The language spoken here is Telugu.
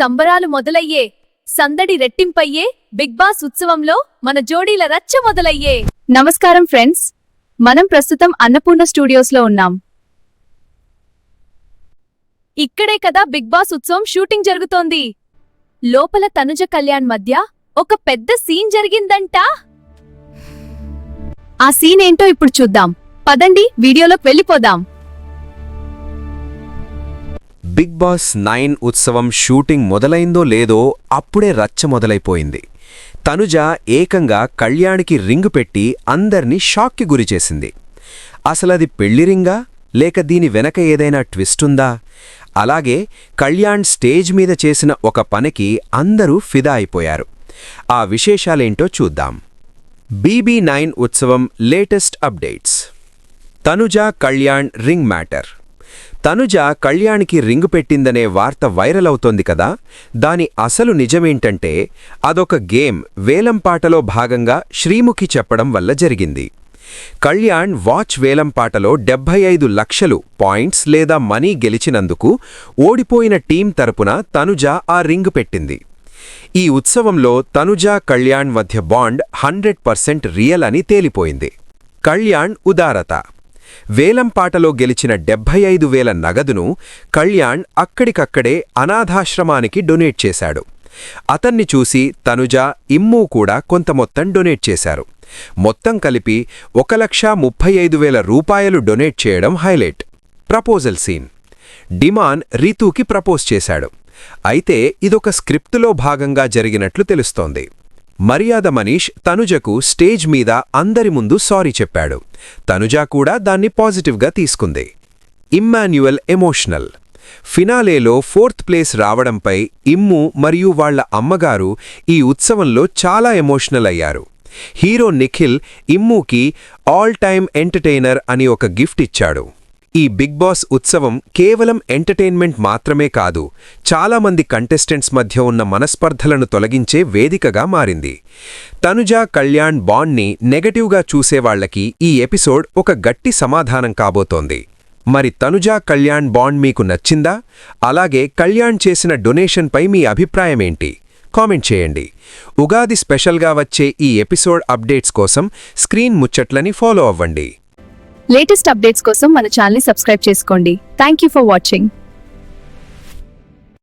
సంబరాలు మొదలయ్యే సందడి రెట్టింపయ్యే బిగ్ బాస్ ఉత్సవంలో మన జోడీల రచ్చ మొదలయ్యే. నమస్కారం ఫ్రెండ్స్. మనం ప్రస్తుతం అన్నపూర్ణ స్టూడియోస్లో ఉన్నాం. ఇక్కడే కదా బిగ్ బాస్ ఉత్సవం షూటింగ్ జరుగుతోంది. లోపల తనుజ కళ్యాణ్ మధ్య ఒక పెద్ద సీన్ జరిగిందంట. ఆ సీన్ ఏంటో ఇప్పుడు చూద్దాం. పదండి వీడియోలోకి వెళ్ళిపోదాం. బిగ్ బాస్ నైన్ ఉత్సవం షూటింగ్ మొదలైందో లేదో అప్పుడే రచ్చ మొదలైపోయింది. తనుజ ఏకంగా కళ్యాణ్కి రింగు పెట్టి అందర్నీ షాక్కి గురిచేసింది అసలది పెళ్ళి రింగా? లేక దీని వెనక ఏదైనా ట్విస్టుందా అలాగే కళ్యాణ్ స్టేజ్ మీద చేసిన ఒక పనికి అందరూ ఫిదా అయిపోయారు. ఆ విశేషాలేంటో చూద్దాం. బీబీ నైన్ ఉత్సవం latest updates. Tanuja Kalyan ring matter. Tanuja కళ్యాణ్కి రింగు పెట్టిందనే వార్త వైరల్ అవుతోంది కదా? దాని అసలు నిజమేంటంటే అదొక గేమ్ వేలంపాటలో భాగంగా శ్రీముఖి చెప్పడం వల్ల జరిగింది. కళ్యాణ్ వాచ్ వేలంపాటలో డెబ్బై ఐదు లక్షలు పాయింట్స్ లేదా మనీ గెలిచినందుకు ఓడిపోయిన టీం తరపున తనుజ ఆ రింగు పెట్టింది. ఈ ఉత్సవంలో తనుజ కళ్యాణ్ మధ్య బాండ్ హండ్రెడ్ పర్సెంట్ రియల్ అని తేలిపోయింది. కళ్యాణ్ ఉదారత వేలంపాటలో గెలిచిన డెబ్బై ఐదు వేల నగదును కళ్యాణ్ అక్కడికక్కడే అనాథాశ్రమానికి డొనేట్ చేశాడు. అతన్ని చూసి తనుజ ఇమ్ము కూడా కొంత మొత్తం డొనేట్ చేశారు. మొత్తం కలిపి ఒక లక్ష ముప్పై ఐదు వేల రూపాయలు డొనేట్ చేయడం హైలైట్. Proposal scene. డిమాన్ రీతూకి ప్రపోజ్ చేశాడు. అయితే ఇదొక స్క్రిప్టులో భాగంగా జరిగినట్లు తెలుస్తోంది. మర్యాద మనీష్ తనుజకు స్టేజ్ మీద అందరి ముందు సారీ చెప్పాడు. తనుజ కూడా దాన్ని పాజిటివ్గా తీసుకుంది. Emmanuel emotional. ఫినాలేలో ఫోర్త్ ప్లేస్ రావడంపై ఇమ్ము మరియు వాళ్ళ అమ్మగారు ఈ ఉత్సవంలో చాలా ఎమోషనల్ అయ్యారు. హీరో నిఖిల్ ఇమ్ముకి ఆల్ టైమ్ ఎంటర్టైనర్ అని ఒక గిఫ్ట్ ఇచ్చాడు. ఈ బిగ్ బాస్ ఉత్సవం కేవలం ఎంటర్టైన్మెంట్ మాత్రమే కాదు చాలామంది కంటెస్టెంట్స్ మధ్య ఉన్న మనస్పర్ధలను తొలగించే వేదికగా మారింది. తనుజ కళ్యాణ్ బాండ్ని నెగటివ్గా చూసేవాళ్ళకి ఈ ఎపిసోడ్ ఒక గట్టి సమాధానం కాబోతోంది. మరి తనుజా కళ్యాణ్ బాండ్ మీకు నచ్చిందా? అలాగే కళ్యాణ్ చేసిన డొనేషన్పై మీ అభిప్రాయమేంటి కామెంట్ చేయండి. ఉగాది స్పెషల్గా వచ్చే ఈ ఎపిసోడ్ అప్డేట్స్ కోసం స్క్రీన్ ముచ్చట్లని ఫాలో అవ్వండి. లేటెస్ట్ అప్డేట్స్ కోసం మన ఛానల్ సబ్స్క్రైబ్ చేసుకోండి. Thank you for watching